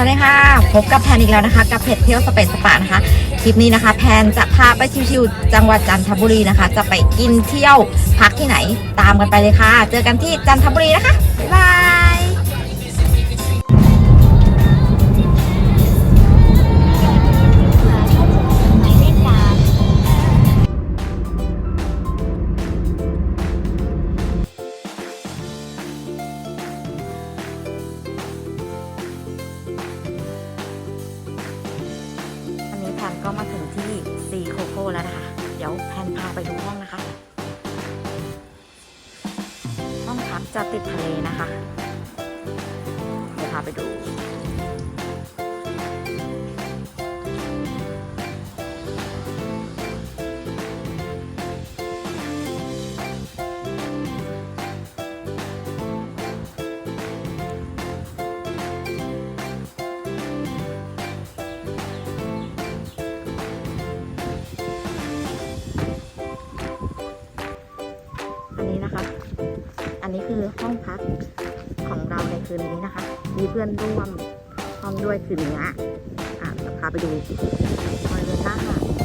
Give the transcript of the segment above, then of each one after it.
วัสดีค่ะ พบกับแพนอีกแล้วนะคะ กับเพจเที่ยวสเปซสปานะคะ คลิปนี้นะคะ แพนจะพาไปชิวๆจังหวัดจันทบุรีนะคะ จะไปกินเที่ยวพักที่ไหนตามกันไปเลยค่ะ เจอกันที่จันทบุรีนะคะบ๊ายบาย เดี๋ยวแพนพาไปดูห้องนะคะ ห้องพักจะติดทะเลนะคะ เดี๋ยวพาไปดู นนี้คือห้องพักของเราในคืนนี้นะคะ มีเพื่อนร่วมห้องด้วยคืนนี้อะจะพาไปดูบริเวณหน้าหาด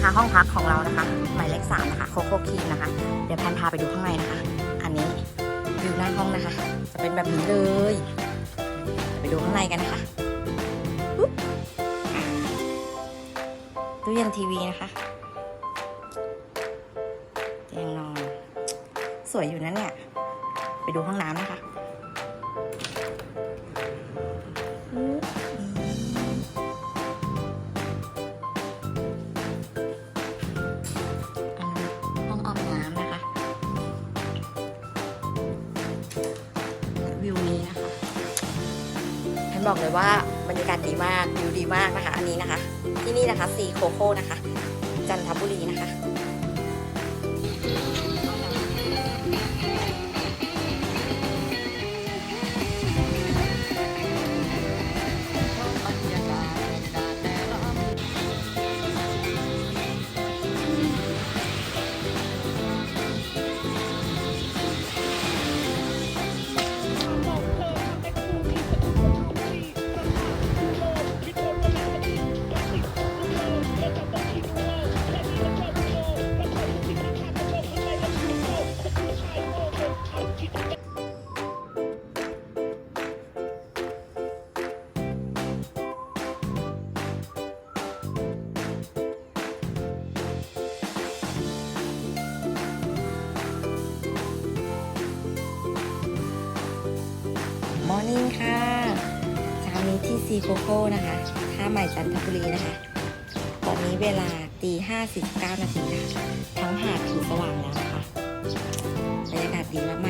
นะคะ ห้องพักของเรานะคะ หมายเลขสามนะคะโคโค่คีนนะคะ เดี๋ยวแพนพาไปดูข้างในนะคะ อันนี้วิวหน้าห้องนะคะ จะเป็นแบบนี้เลย ไปดูข้างในกันนะคะปุ๊บอะตู้เย็นทีวีนะคะเตียงนอน สวยอยู่นะเนี่ย ไปดูห้องน้ำนะคะ บอกเลยว่าบรรยากาศดีมากวิวดีมากนะคะ อันนี้นะคะ ที่นี่นะคะซีโคโค่นะคะ จันทบุรีนะคะ นิ่งค่ะเช้านี้ที่ซีโคโค่นะคะท่าใหม่จันทบุรีนะคะ ตอนนี้เวลาตีห้าสิบเก้านาทีค่ะ ทั้งหาดถือสว่างแล้วนะคะบรรยากาศดีม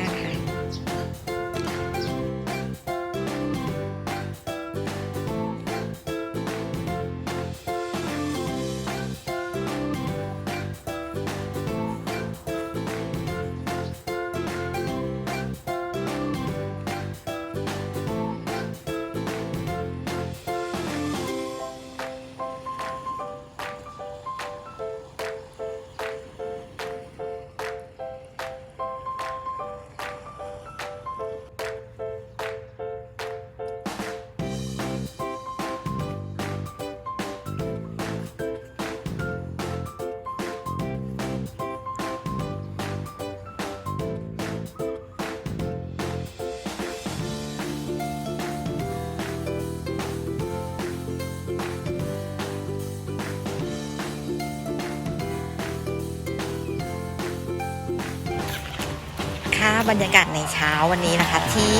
าก บรรยากาศในเช้าวันนี้นะคะ ที่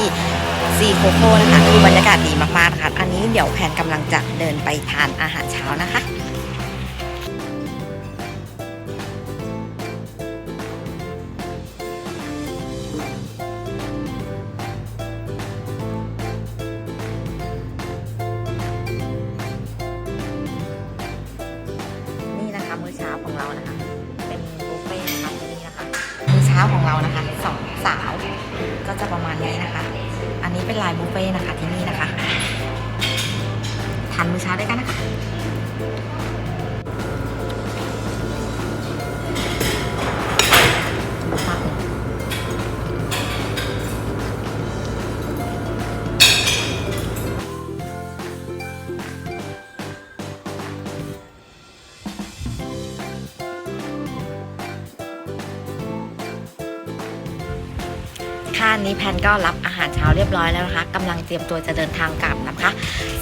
ซีโคโค่นะคะคือบรรยากาศดีมากๆนะคะอันนี้เดี๋ยวแพนกำลังจะเดินไปทานอาหารเช้านะคะ สาว ก็จะประมาณนี้นะคะ อันนี้เป็นลายบุฟเฟ่นะคะที่นี่นะคะทานมื้อเช้าด้วยกันนะคะ ค่ะนี้แพนก็รับอาหารเช้าเรียบร้อยแล้วนะคะกำลังเตรียมตัวจะเดินทางกลับนะคะ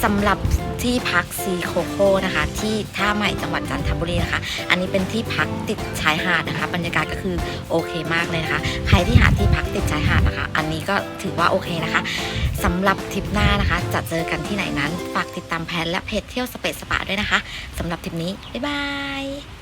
สำหรับที่พักซีโคโคนะคะ ที่ท่าใหม่จังหวัดจันทบุรีนะคะ อันนี้เป็นที่พักติดชายหาดนะคะ บรรยากาศก็คือโอเคมากเลยนะคะใครที่หาที่พักติดชายหาดนะคะ อันนี้ก็ถือว่าโอเคนะคะสำหรับทริปหน้านะคะ จะเจอกันที่ไหนนั้นฝากติดตามแพนและเพจเที่ยวสเปซสปาด้วยนะคะสำหรับทริปนี้บ๊ายบาย